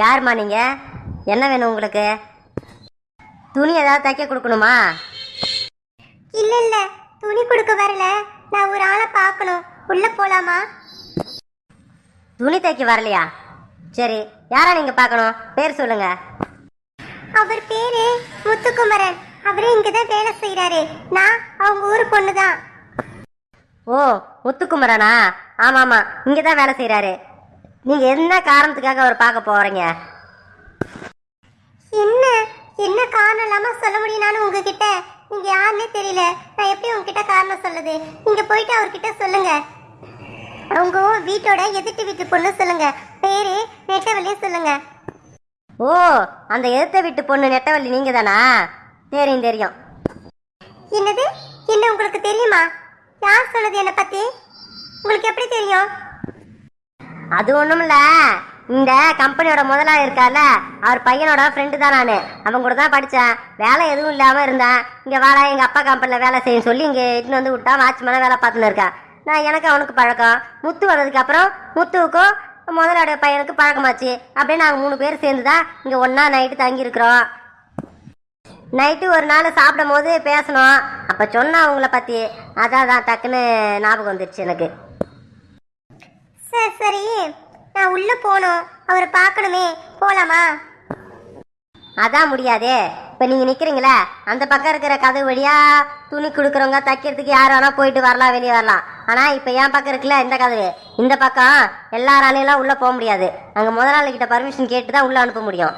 யாரும்மா நீங்க? என்ன வேணும் உங்களுக்கு? துணி ஏதாவது தைக்க கொடுக்கணுமா? இல்ல இல்ல. துணி கொடுக்க வரல. நான் ஒரு ஆளை பார்க்கணும். உள்ள போலாமா? துணி தைக்க வரலையா? சரி யாரா நீங்க பார்க்கணும்? பேர் சொல்லுங்க. அவர் பேரு முத்துக்குமரன். அவரு இங்கதான் வேலை செய்யறாரு நான் அவங்க ஊர் பொண்ணுதான். ஓ முத்துக்குமரனா? ஆமா ஆமா இங்க தான் வேலை செய்றாரு. நீங்க என்ன காரணத்துக்காக அவர் பார்க்க போறீங்க? என்ன? என்ன காரணம் இல்லாம சொல்ல முடியும் நானும் உங்ககிட்ட? நீங்க யாருன்னே தெரியல. நான் எப்படி உங்ககிட்ட காரணம் சொல்லுது நீங்க போயிட்டு அவர்கிட்ட சொல்லுங்க. அவங்க வீட்டோட எதிர்த்து வீட்டு பொண்ணு சொல்லுங்க. பேரு நெட்டவழியே சொல்லுங்க. ஓ அந்த எதிர்த்த வீட்டு பொண்ணு நெட்டவள்ளி நீங்க தானா? தெரியும் தெரியும். என்னது? என்ன உங்களுக்கு தெரியுமா? யார் சொன்னது என்னை பத்தி? உங்களுக்கு எப்படி தெரியும்? அது ஒண்ணுமில்ல இந்த கம்பெனியோட முதலாளி இருக்கார்ல அவர் பையனோட ஃப்ரெண்டு தான் நான். அவன் கூட தான் படித்தேன் வேலை எதுவும் இல்லாமல் இருந்தேன். இங்கே வாடா எங்கள் அப்பா கம்பெனியில் வேலை செய்யும் சொல்லி இங்கே இட்டுன்னு வந்து விட்டா வாட்ச்மேனாக வேலை பார்த்துன்னு இருக்கேன் நான் எனக்கு அவனுக்கு பழக்கம். முத்து வந்ததுக்கப்புறம் முத்துவுக்கும் முதலாளியோட பையனுக்கு பழக்கமாச்சு. அப்படியே நாங்கள் மூணு பேர் சேர்ந்து தான் இங்கே ஒன்றா நைட்டு தங்கியிருக்கிறோம். நைட்டு ஒரு நாள் சாப்பிடும் போது பேசணும். அப்போ சொன்னா அவங்கள பற்றி அதான் தான் டக்குன்னு ஞாபகம் வந்துடுச்சு எனக்கு. சரி சரி. நான் உள்ளே போகணும். அவரை பார்க்கணுமே. போகலாமா அதான் முடியாதே. இப்போ நீங்கள் நிற்கிறீங்களே அந்த பக்கம் இருக்கிற கதவு வழியாக துணி கொடுக்குறவங்க தைக்கிறதுக்கு யார் வேணால் போயிட்டு வரலாம் வெளியே வரலாம். ஆனால் இப்போ என் பக்கம் இருக்குல்ல இந்த கதவு. இந்த பக்கம் எல்லாராலையெல்லாம் உள்ளே போக முடியாது. அங்கே முதலாளி கிட்ட பர்மிஷன் கேட்டு தான் உள்ளே அனுப்ப முடியும்.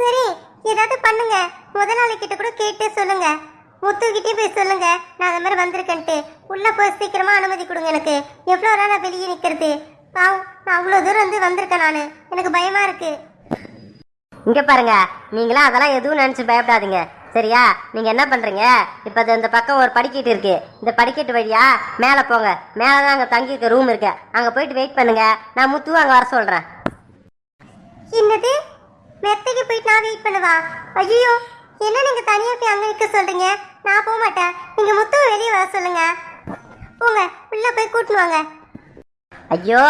சரி ஏதாவது பண்ணுங்க. முதலாளி கிட்ட கூட கேட்டு சொல்லுங்க. முத்துக்கிட்டே போய் சொல்லுங்க. நான் அந்த மாதிரி வந்திருக்கேன்ட்டு. உள்ள போய் சீக்கிரமா அனுமதி கொடுங்க எனக்கு. எவ்வளோ நேரம் நான் வெளியே நிற்கிறது பாவம் நான் அவ்வளோ தூரம் வந்து வந்திருக்கேன் நான். எனக்கு பயமா இருக்கு. இங்கே பாருங்க. நீங்களாம் அதெல்லாம் எதுவும் நினச்சி பயப்படாதீங்க. சரியா? நீங்கள் என்ன பண்ணுறீங்க இப்போ அது இந்த பக்கம் ஒரு படிக்கட்டு இருக்கு. இந்த படிக்கட்டு வழியா மேலே போங்க. மேலே தான் அங்கே தங்கியிருக்க ரூம் இருக்கு. அங்கே போயிட்டு வெயிட் பண்ணுங்க. நான் முத்து அங்கே வர சொல்கிறேன் என்னது? மெத்தைக்கு போயிட்டு நான் வெயிட் பண்ணுவா? ஐயோ என்ன நீங்க தனியா போய் அங்க நிக்க சொல்றீங்க? நான் போக மாட்டேன். நீங்க முத்து வெளியே வர சொல்லுங்க. போங்க உள்ள போய் கூட்டின்னு வாங்க. ஐயோ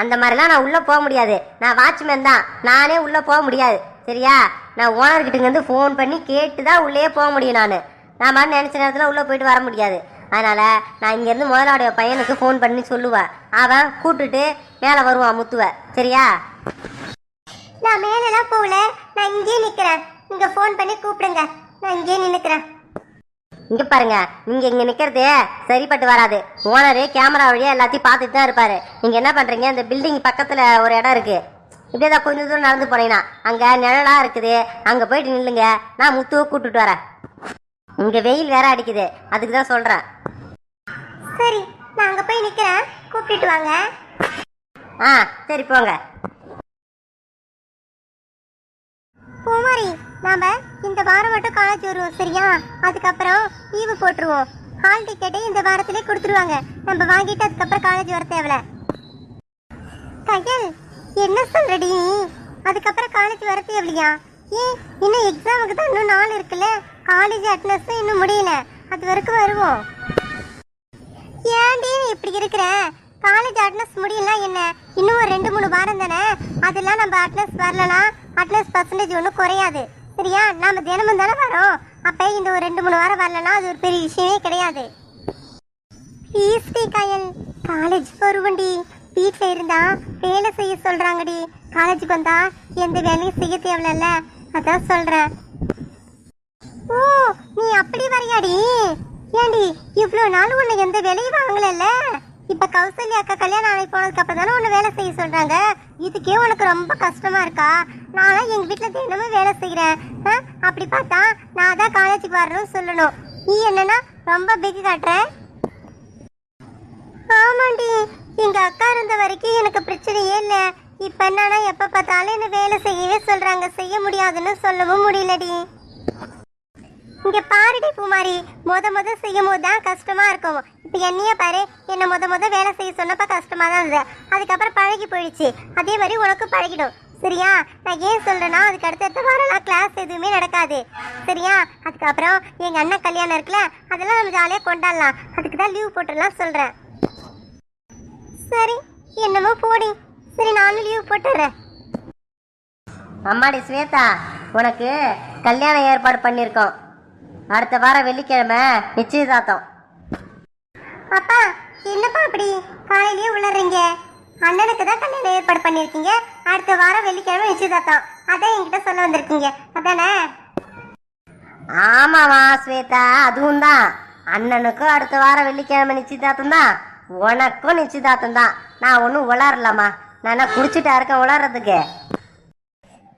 அந்த மாதிரிலாம் நான் உள்ளே போக முடியாது. நான் வாட்ச்மேன் தான். நானே உள்ளே போக முடியாது. சரியா? நான் ஓனர்கிட்ட இருந்து ஃபோன் பண்ணி கேட்டு தான் உள்ளே போக முடியும் நான். நான் மாதிரி நினச்ச நேரத்தில் உள்ளே போயிட்டு வர முடியாது. அதனால் நான் இங்கேருந்து முதலாடைய பையனுக்கு ஃபோன் பண்ணி சொல்லுவேன் அவன் கூப்பிட்டுட்டு மேலே வருவான் முத்துவை. சரியா? நான் மேலெல்லாம் போகல. நான் இங்கேயே நிக்கிறேன். நீங்க ஃபோன் பண்ணி கூப்பிடுங்க. நான் இங்கேயே நின்னுக்கிறேன். இங்கே பாருங்க நீங்கள் இங்கே நிற்கிறது சரிப்பட்டு வராது. ஓனரு கேமரா வழியாக எல்லாத்தையும் பார்த்துட்டு தான் இருப்பாரு. நீங்கள் என்ன பண்ணுறீங்க இந்த பில்டிங் பக்கத்தில் ஒரு இடம் இருக்குது இப்படியே தான் கொஞ்சம் தூரம் நடந்து போனீங்கன்னா அங்கே நிழலாக இருக்குது. அங்கே போயிட்டு நில்லுங்க. நான் முத்துவை கூப்பிட்டுட்டு வரேன். இங்கே வெயில் வேற அடிக்குது. அதுக்கு தான் சொல்கிறேன் சரி நான் அங்க போய் நிக்கிறேன். கூப்பிட்டு வாங்க. ஆ சரி போங்க. பூமாரி நாம இந்த வாரம் மட்டும் காலேஜ் வருவோம் சரியா? அதுக்கப்புறம் லீவு போட்டுருவோம். ஹால் டிக்கெட்டே இந்த வாரத்திலே கொடுத்துருவாங்க. நம்ம வாங்கிட்டு அதுக்கப்புறம் காலேஜ் வர தேவையில்ல. கையல் என்ன சொல்றடி நீ? அதுக்கப்புறம் காலேஜ் வர தேவையா ஏன் இன்னும் எக்ஸாமுக்கு தான் இன்னும் நாள் இருக்குல்ல? காலேஜ் அட்டனஸ் இன்னும் முடியல. அது வரைக்கும் வருவோம். ஏன்டி இப்படி இருக்கிற? காலேஜ் அட்னஸ் முடியல என்ன? இன்னும் ஒரு ரெண்டு மூணு வாரம் தானே? அதெல்லாம் நம்ம அட்னஸ் வரலனா அட்னஸ் பர்சன்டேஜ் ஒன்றும் குறையாது. சரியா? நாம் தினமும் தானே வரோம். அப்போ இந்த ஒரு ரெண்டு மூணு வாரம் வரலனா அது ஒரு பெரிய விஷயமே கிடையாது. ஈஸ்டி கயல். காலேஜ் வருவண்டி வீட்டில் இருந்தா வேலை செய்ய சொல்கிறாங்கடி காலேஜுக்கு வந்தா எந்த வேலையும் செய்ய தேவையில்ல. அதான் சொல்கிறேன் ஓ நீ அப்படி வரையாடி? ஏண்டி இவ்வளோ நாள் உன்னை எந்த வேலையும் வாங்கலல்ல? இப்ப கௌசல்யா அக்கா கல்யாணம் ஆகி போனதுக்கு அப்புறம் தானே உன்னை வேலை செய்ய சொல்றாங்க? இதுக்கே உனக்கு ரொம்ப கஷ்டமா இருக்கா? நானும் எங்க வீட்டுல தினமும் வேலை செய்யறேன் ஆ? அப்படி பார்த்தா நான் தான் காலேஜுக்கு வரணும்னு சொல்லணும். நீ என்னன்னா ரொம்ப பிகு காட்டுற? ஆமாண்டி. எங்க அக்கா இருந்த வரைக்கும் எனக்கு பிரச்சனையே இல்ல. இப்ப என்னன்னா எப்ப பார்த்தாலும் என்ன வேலை செய்யவே சொல்றாங்க. செய்ய முடியாதுன்னு சொல்லவும் முடியலடி. இங்க பாருடி பூமாரி. முத முத செய்யும் போது தான் கஷ்டமா இருக்கும். இப்போ என்னைய பாரு என்னை முத முத வேலை செய்ய சொன்னப்ப கஷ்டமாக தான் இருந்தது. அதுக்கப்புறம் பழகி போயிடுச்சு. அதே மாதிரி உனக்கு பழகிடும். சரியா? நான் ஏன் சொல்கிறேன்னா அதுக்கு அடுத்தடுத்த வாரம்லாம் கிளாஸ் எதுவுமே நடக்காது. சரியா? அதுக்கப்புறம் எங்கள் அண்ணன் கல்யாணம் இருக்குல்ல அதெல்லாம் நம்ம ஜாலியாக கொண்டாடலாம். அதுக்கு தான் லீவ் போட்டுடலாம் சொல்கிறேன் சரி என்னமோ போடி. சரி நானும் லீவ் போட்டுறேன் அம்மாடி ஸ்வேதா உனக்கு கல்யாணம் ஏற்பாடு பண்ணியிருக்கோம். அடுத்த வாரம் வெள்ளிக்கிழமை நிச்சயதார்த்தம். அப்பா என்னப்பா அப்படி காலையிலேயே உளறீங்க? அண்ணனுக்கு தான் கல்யாணம் ஏற்பாடு பண்ணியிருக்கீங்க. அடுத்த வாரம் வெள்ளிக்கிழமை நிச்சயதார்த்தம். அதான் என்கிட்ட சொல்ல வந்திருக்கீங்க. அதானே? ஆமாவா ஸ்வேதா. அதுவும் தான். அண்ணனுக்கும் அடுத்த வாரம் வெள்ளிக்கிழமை நிச்சயதார்த்தம் தான். உனக்கும் நிச்சயதார்த்தம் தான். நான் ஒன்றும் உளரலாமா நான் குடிச்சிட்டா இருக்கேன் உளறதுக்கு.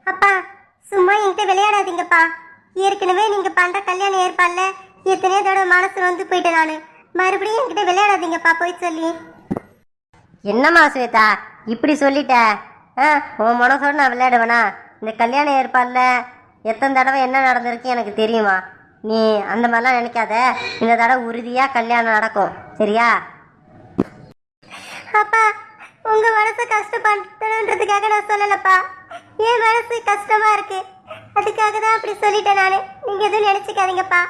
அப்பா சும்மா என்கிட்ட விளையாடாதீங்கப்பா. ஏற்கனவே நீங்கள் பண்ணுற கல்யாணம் ஏற்பாடில் எத்தனையோ தடவை மனசு வந்து போயிட்டேன் நான். மறுபடியும் என்கிட்ட விளையாடாதீங்கப்பா போய் சொல்லி. என்னம்மா ஸ்வேதா இப்படி சொல்லிட்ட? ஆ உன் மனசோட நான் விளையாடுவேனா? இந்த கல்யாண ஏற்பாடில் எத்தனை தடவை என்ன நடந்திருக்கு எனக்கு தெரியுமா? நீ அந்த மாதிரிலாம் நினைக்காத. இந்த தடவை உறுதியாக கல்யாணம் நடக்கும். சரியா? அப்பா உங்க மனசு கஷ்டப்படுத்தணுன்றதுக்காக நான் சொல்லலப்பா. என் மனசு கஷ்டமா இருக்கு. அதுக்காக தான் அப்படி சொல்லிட்டேன் நானு. நீங்க எதுவும் நினைச்சுக்காதீங்கப்பா.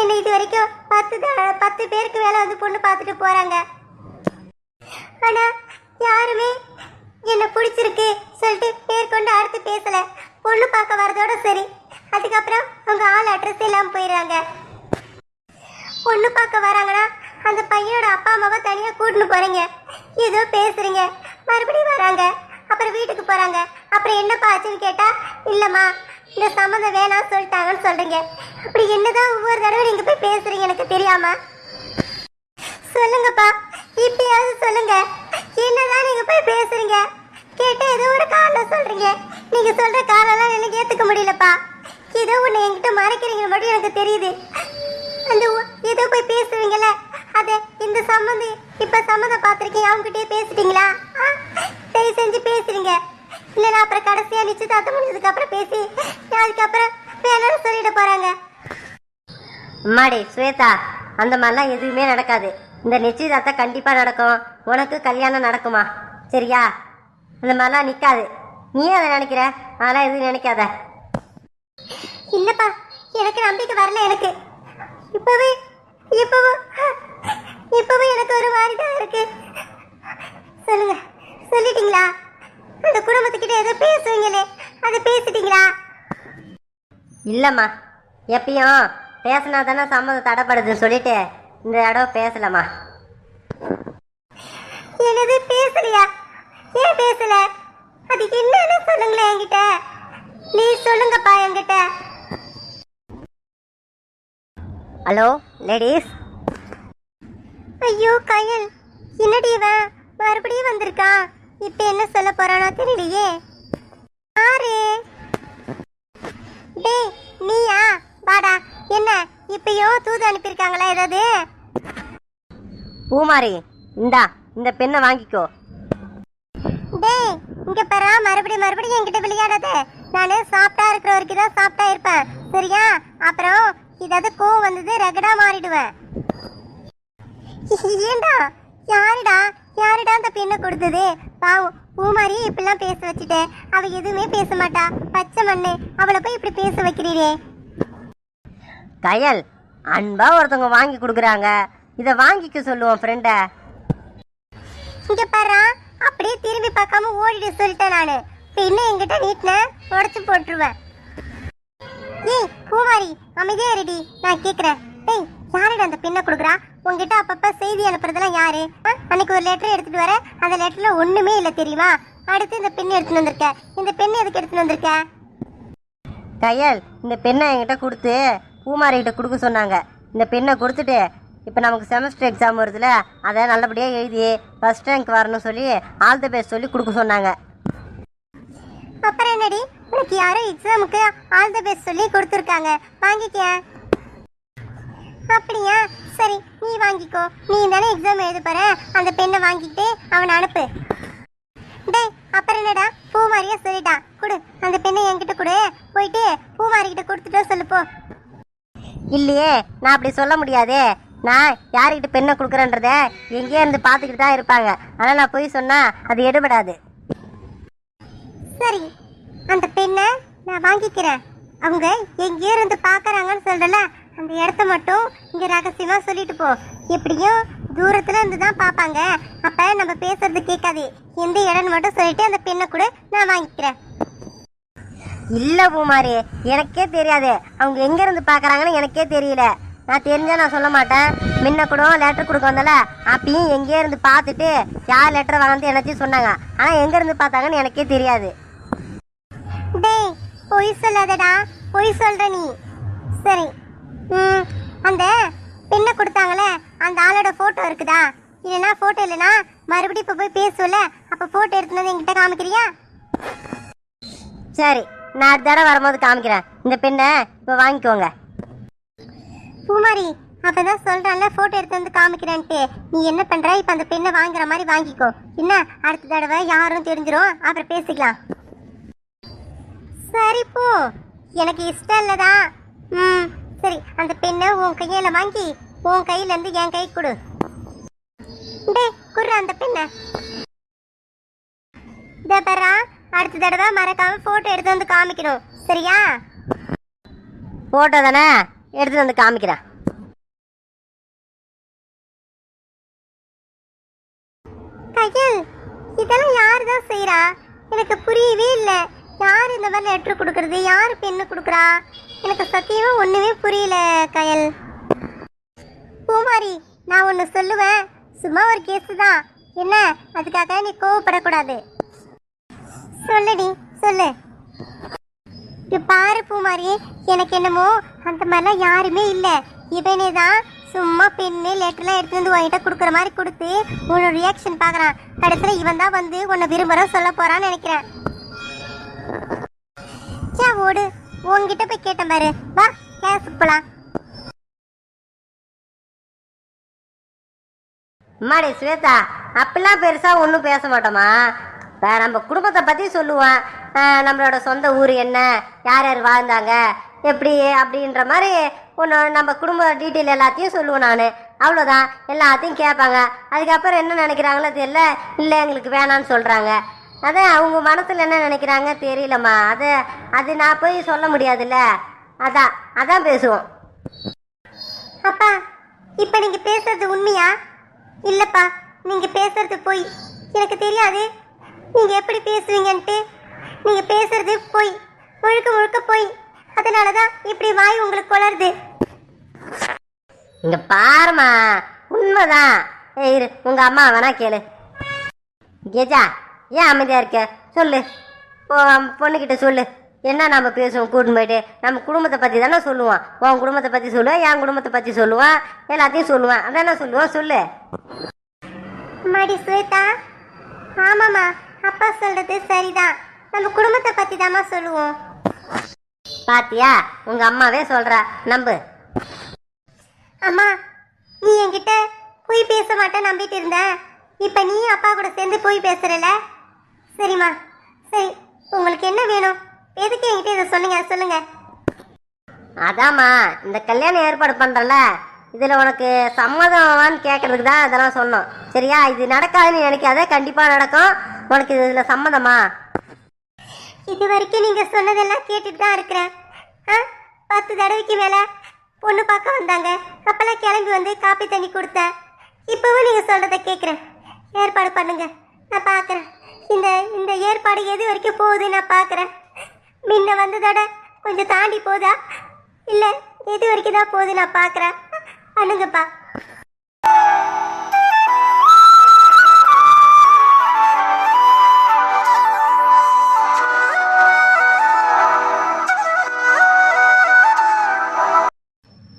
என்னை இது வரைக்கும் பத்து பத்து பேருக்கு வேலை வந்து பொண்ணு பார்த்துட்டு போறாங்க. ஆனா யாருமே என்ன பிடிச்சிருக்கு சொல்லிட்டு மேற்கொண்டு அடுத்து பேசல. பொண்ணு பார்க்க வரதோட சரி. அதுக்கப்புறம் அவங்க ஆள் அட்ரஸ் எல்லாம் போயிடுறாங்க. பொண்ணு பார்க்க வராங்கன்னா அந்த பையனோட அப்பா அம்மாவை தனியாக கூட்டின்னு போறீங்க. ஏதோ பேசுறீங்க. மறுபடியும் வராங்க. அப்புறம் வீட்டுக்கு போறாங்க. அப்புறம் என்னப்பா ஆச்சுன்னு கேட்டா இல்லம்மா இந்த சம்மந்தம் வேணாம் சொல்லிட்டாங்கன்னு சொல்றீங்க. அப்படி என்னதான் ஒவ்வொரு தடவை நீங்க போய் பேசுறீங்க எனக்கு தெரியாம? சொல்லுங்கப்பா இப்பயாவது சொல்லுங்க. என்னதான் நீங்க போய் பேசுறீங்க? கேட்ட ஏதோ ஒரு காரணம் சொல்றீங்க. நீங்க சொல்ற காரணம்லாம் எனக்கு ஏத்துக்க முடியலப்பா. ஏதோ ஒண்ணு என்கிட்ட மறைக்கிறீங்க மட்டும் எனக்கு தெரியுது. அந்த ஏதோ போய் பேசுவீங்கல்ல அது இந்த சம்மந்தி இப்ப சம்மந்தம் பார்த்திருக்கீங்க அவங்ககிட்டயே பேசிட்டீங்களா? ஆ? தயவு செஞ்சு பேசுறீங்க. இல்லைன்னா அப்புறம் கடைசியா நிச்சயதார்த்தம் முடிஞ்சதுக்கு அப்புறம் பேசி அதுக்கப்புறம் வேணாம்னு சொல்லிட போறாங்க? அம்மாடி ஸ்வேதா அந்த மாதிரிலாம் எதுவுமே நடக்காது. இந்த நிச்சயதார்த்தம் கண்டிப்பாக நடக்கும். உனக்கு கல்யாணம் நடக்குமா? சரியா? அந்த மாதிரிலாம் நிற்காது நீ அதை நினைக்கிற? அதெல்லாம் எதுவும் நினைக்காத. இல்லப்பா எனக்கு நம்பிக்கை வரல எனக்கு. இப்பவே இப்பவும் இப்பவும் எனக்கு ஒரு மாதிரி தான் இருக்கு. சொல்லுங்க சொல்லிட்டீங்களா? அந்த குடும்பத்துக்கிட்ட ஏதோ பேசுவீங்களே அதை பேசிட்டீங்களா? இல்லைம்மா எப்பயும் பேசினா தானே சம்மதம் தடைப்படுதுன்னு சொல்லிட்டு இந்த இடம் பேசலம்மா. என்னது பேசலையா ஏன் பேசல? அது என்னன்னு சொல்லுங்களேன் என்கிட்ட. ப்ளீஸ் சொல்லுங்கப்பா என்கிட்ட. Hello ladies? ஐயோ கயல். என்னடி இவன்? மறுபடியும் வந்திருக்கான். இப்ப என்ன சொல்ல போறானோ தெரியலையே. யாரு? டேய் நீயா? வாடா என்ன? இப்பயோ தூது அனுப்பியிருக்காங்களா ஏதாவது? பூமாரி இந்தா இந்த பெண்ணை வாங்கிக்கோ. டேய் இங்க பாரா மறுபடியும் மறுபடியும் என்கிட்ட விளையாடாத. நானு சாப்பிட்டா இருக்கிற வரைக்கும் தான் சாப்பிட்டா இருப்பேன். சரியா? அப்புறம் ஏதாவது கோவம் வந்தது ரகடா மாறிடுவேன். ஏண்டா? யாருடா? யாருடா அந்த பெண்ணை கொடுத்தது? பாவம் பூமாரி இப்படிலாம் பேச வச்சுட்டேன் அவ எதுவுமே பேச மாட்டா. பச்சை மண்ணு. அவளை போய் இப்படி பேச வைக்கிறீரே. கயல் அன்பா ஒருத்தவங்க வாங்கி கொடுக்குறாங்க. இதை வாங்கிக்க சொல்லுவோம் ஃப்ரெண்டை இங்க பாரு அப்படியே திரும்பி பார்க்காம ஓடிட்டு சொல்லிட்டேன் நானு. பின்ன என்கிட்ட நீட்டின உடச்சு போட்டுருவேன் ஏய் பூமாரி அமைதியா இருடி. நான் கேக்குறேன். ஏய் யாருடா அந்த பின்ன கொடுக்குறா? உங்ககிட்ட அப்பப்ப செய்தி அனுப்புறதெல்லாம் யாரு? அன்னைக்கு ஒரு லெட்டர் எடுத்துட்டு வர அந்த லெட்டர்ல ஒண்ணுமே இல்ல தெரியுமா? அடுத்து இந்த பெண் எடுத்துட்டு வந்திருக்க. இந்த பெண் எதுக்கு எடுத்துட்டு வந்திருக்க? கையல் இந்த பெண்ணை என்கிட்ட கொடுத்து பூமாரிகிட்ட கொடுக்க சொன்னாங்க. இந்த பெண்ணை கொடுத்துட்டு இப்போ நமக்கு செமஸ்டர் எக்ஸாம் வருதுல அதை நல்லபடியாக எழுதி ஃபஸ்ட் ரேங்க் வரணும்னு சொல்லி ஆல் தி பெஸ்ட் சொல்லி கொடுக்க சொன்னாங்க. அப்புறம் என்னடி? உனக்கு யாரோ எக்ஸாமுக்கு ஆல் தி பெஸ்ட் சொல்லி கொடுத்துருக்காங்க. வாங்கிக்க அப்படியா? சரி நீ வாங்கிக்கோ. நீ தானே எக்ஸாம் எழுத போற? அந்த பெண்ணை வாங்கிட்டு அவனை அனுப்பு. டேய் அப்புறம் என்னடா? பூமாரியா சொல்லிட்டான் கொடு அந்த பெண்ணை என்கிட்ட கொடு. போயிட்டு பூமாரி கிட்ட கொடுத்துட்டோ சொல்லுப்போ இல்லையே நான் அப்படி சொல்ல முடியாதே. நான் யாருக்கிட்ட பெண்ணை கொடுக்குறேன்றத எங்கேயே இருந்து பார்த்துக்கிட்டு தான் இருப்பாங்க. ஆனால் நான் போய் சொன்னால் அது எடுபடாது. சரி அந்த பெண்ணை நான் வாங்கிக்கிறேன். அவங்க எங்கேயே இருந்து பார்க்கறாங்கன்னு சொல்கிறல அந்த இடத்த மட்டும் இங்க ரகசியமா சொல்லிட்டு போ. எப்படியும் தூரத்துல இருந்து தான் பார்ப்பாங்க. அப்ப நம்ம பேசுறது கேட்காது. எந்த இடம்னு மட்டும் சொல்லிட்டு அந்த பெண்ணை கூட நான் வாங்கிக்கிறேன். இல்ல பூமாரி எனக்கே தெரியாது. அவங்க எங்க இருந்து பாக்குறாங்கன்னு எனக்கே தெரியல. நான் தெரிஞ்சா நான் சொல்ல மாட்டேன். முன்ன கூட லெட்டர் கொடுக்க வந்தல அப்பயும் எங்கேயே இருந்து பார்த்துட்டு யார் லெட்டர் வாங்கினது எல்லாத்தையும் சொன்னாங்க. ஆனா எங்க இருந்து பார்த்தாங்கன்னு எனக்கே தெரியாது. டேய் பொய் சொல்லாதடா. பொய் சொல்ற நீ. சரி அந்த பெண்ணை கொடுத்தாங்களே அந்த ஆளோட போட்டோ இருக்குதா? இல்லைன்னா போட்டோ இல்லைன்னா மறுபடியும் இப்போ போய் பேசுவல அப்போ போட்டோ எடுத்துன்னு வந்து என்கிட்ட காமிக்கிறியா? சரி நான் அடுத்த தடவை வரும்போது காமிக்கிறேன். இந்த பெண்ணை இப்போ வாங்கிக்கோங்க. பூமாரி அப்பதான் சொல்றான்ல போட்டோ எடுத்து வந்து காமிக்கிறேன்ட்டு. நீ என்ன பண்ற? இப்ப அந்த பெண்ணை வாங்குற மாதிரி வாங்கிக்கோ. என்ன அடுத்த தடவை யாரும் தெரிஞ்சிரும்? அப்புறம் பேசிக்கலாம். சரி போ. எனக்கு இஷ்டம் இல்லதா ம் சரி அந்த பெண்ணை உன் கையில வாங்கி உன் கையில இருந்து என் கை கொடு. டேய் குடு அந்த பெண்ணை. தபரா அடுத்த தடவை மறக்காம போட்டோ எடுத்து வந்து காமிக்கணும். சரியா? போட்டோ தானே? எடுத்துட்டு வந்து காமிக்கிறேன் கையல் இதெல்லாம் யார் தான் செய்றா? எனக்கு புரியவே இல்லை. யார் இந்த மாதிரி லெட்ரு கொடுக்குறது? யார் பெண்ணு கொடுக்குறா? எனக்கு சத்தியமாக ஒன்றுமே புரியல கயல். பூமாரி நான் ஒன்று சொல்லுவேன். சும்மா ஒரு கேஸு தான். என்ன? அதுக்காக நீ கோவப்படக்கூடாது. சொல்லுடி சொல்லு. இப்போ பாரு பூமாரி எனக்கு என்னமோ அந்த மாதிரிலாம் யாருமே இல்லை. இவனே தான் சும்மா பெண்ணு லெட்டர்லாம் எடுத்து வந்து உன்கிட்ட கொடுக்குற மாதிரி கொடுத்து உன்னோட ரியாக்ஷன் பார்க்குறான். கடைசியில் இவன் தான் வந்து உன்னை விரும்புகிறோம் சொல்ல போகிறான்னு நினைக்கிறேன். சே ஓடு. உன்கிட்ட போய் கேட்டேன் பாரு. வா கிளாஸுக்கு போலாம். அம்மாடி ஸ்வேதா அப்படிலாம் பெருசா ஒன்றும் பேச மாட்டோமா? நம்ம குடும்பத்தை பற்றி சொல்லுவேன் நம்மளோட சொந்த ஊர் என்ன? யார் யார் வாழ்ந்தாங்க? எப்படி அப்படின்ற மாதிரி ஒன்று நம்ம குடும்ப டீட்டெயில் எல்லாத்தையும் சொல்லுவேன் நான். அவ்வளோதான் எல்லாத்தையும் கேட்பாங்க. அதுக்கப்புறம் என்ன நினைக்கிறாங்களோ தெரியல. இல்லை எங்களுக்கு வேணான்னு சொல்கிறாங்க அதான் அவங்க மனசில் என்ன நினைக்கிறாங்க தெரியலம்மா. அது அது நான் போய் சொல்ல முடியாதுல்ல. அதான் அதான் பேசுவோம். அப்பா இப்போ நீங்க பேசுறது உண்மையா? இல்லப்பா நீங்க பேசுறது பொய். எனக்கு தெரியாது. நீங்க எப்படி பேசுவீங்கன்ட்டு. நீங்க பேசுறது பொய். முழுக்க முழுக்க பொய். அதனால தான் இப்படி வாய் உங்களுக்கு குளருது. இங்க பாருமா உண்மைதான். ஏய் இரு உங்க அம்மா வேணா கேளு. கேஜா ஏன் அமைதியா இருக்க? சொல்லு. உன் பொண்ணுகிட்ட சொல்லு. என்ன நம்ம பேசுவோம் கூட்டின்னு போயிட்டு? நம்ம குடும்பத்தை பத்தி தானே சொல்லுவோம் உன் குடும்பத்தை பத்தி சொல்லுவேன் என் குடும்பத்தை பத்தி சொல்லுவான் எல்லாத்தையும் சொல்லுவேன். அதானே சொல்லுவோம் சொல்லு. அம்மாடி ஸ்வேதா. ஆமாம்மா அப்பா சொல்றது சரிதான். நம்ம குடும்பத்தை பத்தி தாம்மா சொல்லுவோம். பாத்தியா? உங்க அம்மாவே சொல்றா. நம்பு. அம்மா நீ என்கிட்ட போய் பேச மாட்டேன் நம்பிட்டு இருந்த. இப்போ நீ அப்பா கூட சேர்ந்து போய் பேசுறல? சரிம்மா. சரி உங்களுக்கு என்ன வேணும்? எதுக்கு என்கிட்ட இதை சொன்னீங்க? சொல்லுங்க. அதாம்மா இந்த கல்யாணம் ஏற்பாடு பண்றல இதுல உனக்கு சம்மதமான்னு கேட்கறதுக்கு தான் இதெல்லாம் சொன்னோம். சரியா? இது நடக்காதுன்னு நினைக்காத கண்டிப்பா நடக்கும். உனக்கு இதுல சம்மதமா? இது வரைக்கும் நீங்க சொன்னதெல்லாம் கேட்டுட்டு தான் இருக்கிறேன். ஆ? பத்து தடவைக்கு மேல பொண்ணு பார்க்க வந்தாங்க. அப்பெல்லாம் கிளம்பி வந்து காப்பி தண்ணி கொடுத்தேன். இப்பவும் நீங்க சொல்றத கேட்குறேன். ஏற்பாடு பண்ணுங்க. நான் பார்க்குறேன். இந்த இந்த ஏற்பாடு எது வரைக்கும் போகுது நான் பார்க்குறேன் முன்ன வந்ததோட கொஞ்சம் தாண்டி போதா? இல்லை எது வரைக்கும் தான் போகுது நான் பார்க்குறேன் பண்ணுங்கப்பா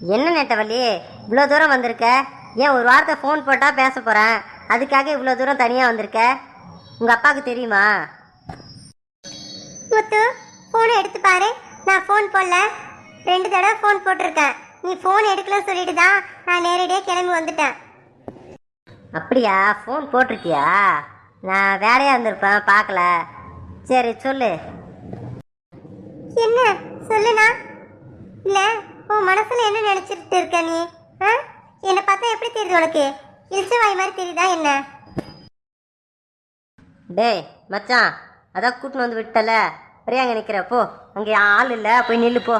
என்ன நெட்டவள்ளி இவ்வளோ தூரம் வந்திருக்க? ஏன் ஒரு வாரத்தை ஃபோன் போட்டால் பேச போகிறேன் அதுக்காக இவ்வளோ தூரம் தனியாக வந்திருக்க? உங்கள் அப்பாவுக்கு தெரியுமா? முத்து ஃபோனை எடுத்து பாரு. நான் ஃபோன் போடல. ரெண்டு தடவை ஃபோன் போட்டிருக்கேன். நீ ஃபோன் எடுக்கலன்னு சொல்லிட்டு தான் நான் நேரடியாக கிளம்பி வந்துட்டேன். அப்படியா? ஃபோன் போட்டிருக்கியா? நான் வேலையாக இருந்திருப்பேன் பார்க்கல. சரி சொல்லு. என்ன? சொல்லுண்ணா. இல்லை உன் மனசுல என்ன நினச்சிட்டு இருக்க நீ? ஆ? என்னை பார்த்தா எப்படி தெரியுது உனக்கு? இழிச்ச வாய் மாதிரி தெரியுதா என்ன? டேய் மச்சான் அதான் கூட்டின்னு வந்து விட்டல. ஒரே அங்கே நிற்கிற போ. அங்கே ஆள் இல்லை போய் நில்லு போ.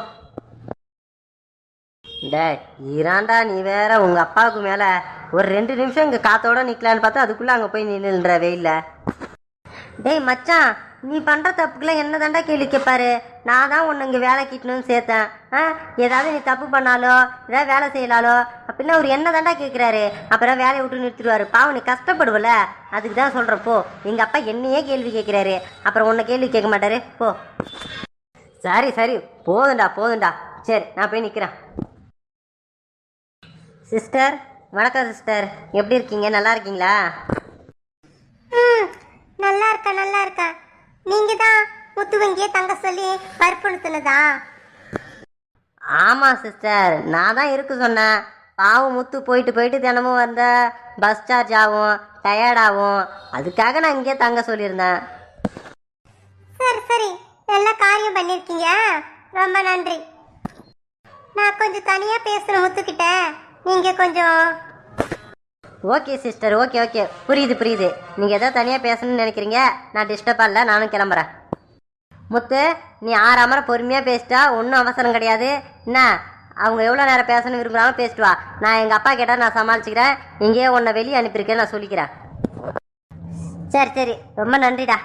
டேய் இராண்டா நீ வேற. உங்கள் அப்பாவுக்கு மேலே ஒரு ரெண்டு நிமிஷம் இங்கே காத்தோட நிற்கலான்னு பார்த்தா அதுக்குள்ளே அங்கே போய் நின்றுன்ற வெயில்ல. டேய் மச்சான் நீ பண்ணுற தப்புக்கெல்லாம் என்ன தாண்டா கேள்வி கேட்பாரு நான் தான் ஒன்று இங்கே வேலை கிட்டணும்னு சேர்த்தேன். ஆ? ஏதாவது நீ தப்பு பண்ணாலோ ஏதாவது வேலை செய்யலாலோ அப்படின்னா அவர் என்ன தாண்டா கேட்குறாரு அப்புறம் வேலையை விட்டு நிறுத்திடுவாரு. பாவம் நீ கஷ்டப்படுவல? அதுக்கு தான் சொல்கிறேன் போ. எங்கள் அப்பா என்னையே கேள்வி கேட்குறாரு அப்புறம் உன்னை கேள்வி கேட்க மாட்டாரு. போ. சரி சரி. போதும்டா போதுண்டா சரி நான் போய் நிற்கிறேன் சிஸ்டர் வணக்கம் சிஸ்டர். எப்படி இருக்கீங்க? நல்லா இருக்கீங்களா? ம் நல்லா இருக்கா நல்லா இருக்கா நீங்க தான் முத்துவங்கியே தங்க சொல்லி வற்புறுத்துனதா? ஆமாம் சிஸ்டர். நான் தான் இருக்கு சொன்னேன். பாவம் முத்து போயிட்டு போயிட்டு தினமும் வந்த பஸ் சார்ஜ் ஆகும் டயர்டாகும் அதுக்காக நான் இங்கேயே தங்க சொல்லியிருந்தேன். சரி சரி. நல்ல காரியம் பண்ணிருக்கீங்க ரொம்ப நன்றி. நான் கொஞ்சம் தனியா பேசுறேன் முத்துக்கிட்ட. நீங்க கொஞ்சம் ஓகே சிஸ்டர் ஓகே ஓகே. புரியுது புரியுது. நீங்கள் ஏதோ தனியாக பேசணும்னு நினைக்கிறீங்க. நான் டிஸ்டர்ப் ஆகல நானும் கிளம்புறேன். முத்து நீ ஆறாமற பொறுமையாக பேசிட்டா ஒன்றும் அவசரம் கிடையாது. என்ன? அவங்க எவ்வளோ நேரம் பேசணும் விரும்புகிறாலும் பேசிட்டு வா. நான் எங்கள் அப்பா கேட்டால் நான் சமாளிச்சுக்கிறேன். இங்கேயே உன்னை வெளியே அனுப்பியிருக்கேன் நான் சொல்லிக்கிறேன். சரி சரி. ரொம்ப நன்றிடா.